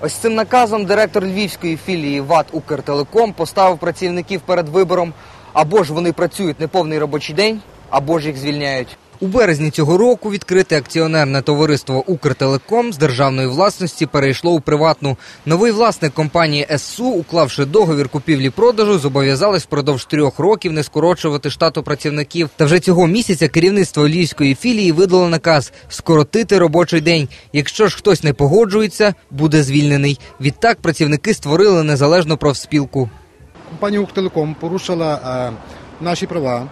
Ось цим наказом директор львівської філії ВАТ Укртелеком поставив працівників перед вибором або ж вони працюють неповний робочий день, або ж їх звільняють. У березні цього року відкрите акціонерне товариство Укртелеком з державної власності перейшло у приватну. Новий власник компанії ССУ, уклавши договір купівлі-продажу, зобов'язались впродовж трьох років не скорочувати штату працівників. Та вже цього місяця керівництво львівської філії видало наказ скоротити робочий день. Якщо ж хтось не погоджується, буде звільнений. Відтак працівники створили незалежну профспілку. Компанія Укртелеком порушила е, наші права.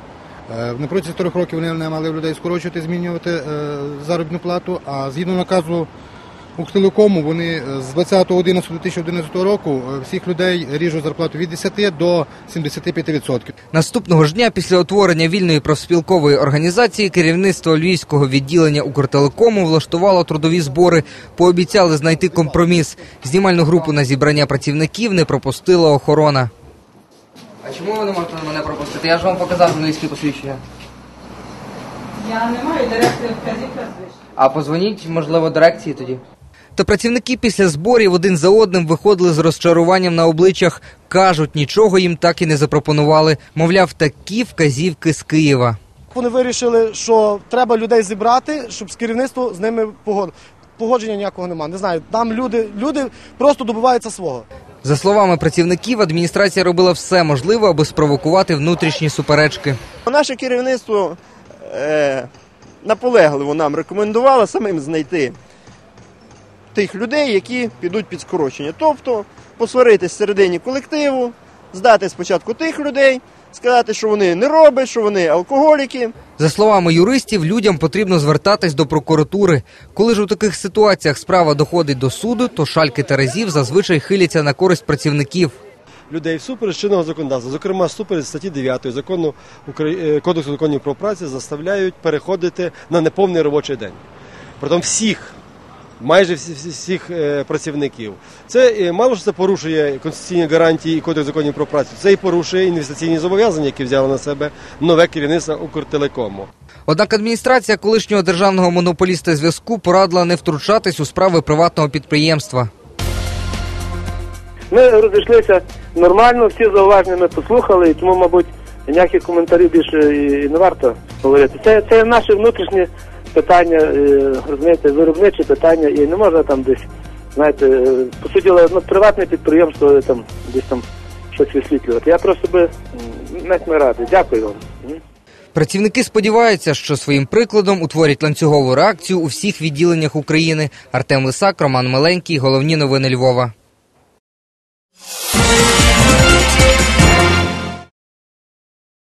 Е, на протязі трьох років вони не мали людей скорочувати, змінювати е, заробітну плату. А згідно наказу Укртелекому, вони е, з 20.11.2011 року всіх людей ріжуть зарплату від 10 до 75%. Наступного ж дня після утворення вільної профспілкової організації керівництво львівського відділення Укртелекому влаштувало трудові збори. Пообіцяли знайти компроміс. Знімальну групу на зібрання працівників не пропустила охорона. Чому ви не можете мене пропустити? Я ж вам показав журналістське посвідчення. Я не маю директора вказівка звичайно. А позвоніть, можливо, дирекції тоді. Та працівники після зборів один за одним виходили з розчаруванням на обличчях. Кажуть, нічого їм так і не запропонували. Мовляв, такі вказівки з Києва. Вони вирішили, що треба людей зібрати, щоб з керівництвом з ними погод... погодження ніякого немає. Не знаю, там люди, люди просто добиваються свого. За словами працівників, адміністрація робила все можливе, аби спровокувати внутрішні суперечки. Наше керівництво е, наполегливо нам рекомендувало самим знайти тих людей, які підуть під скорочення. Тобто посваритись всередині колективу, здати спочатку тих людей, сказати, що вони не роблять, що вони алкоголіки. За словами юристів, людям потрібно звертатись до прокуратури. Коли ж у таких ситуаціях справа доходить до суду, то шальки Терезів зазвичай хиляться на користь працівників. людей всупереч чинного законодавства, зокрема всупереч статті 9 закону е, Кодексу законів про працю, заставляють переходити на неповний робочий день. Притом всіх, майже всі- всі- всіх е, працівників. Це е, мало що це порушує конституційні гарантії і Кодекс законів про працю. Це і порушує інвестиційні зобов'язання, які взяло на себе нове керівництво Укртелекому. Однак адміністрація колишнього державного монополіста зв'язку порадила не втручатись у справи приватного підприємства. Ми розійшлися нормально, всі зауваження ми послухали, і тому, мабуть, ніяких коментарів більше і не варто говорити. Це, це наші внутрішні питання, е, розумієте, виробниче питання, і не можна там десь, знаєте, е, по суті, ну, приватне підприємство е, там десь там щось висвітлювати. Я просто би навіть не радий. Дякую вам. Працівники сподіваються, що своїм прикладом утворять ланцюгову реакцію у всіх відділеннях України. Артем Лисак, Роман Миленький, головні новини Львова.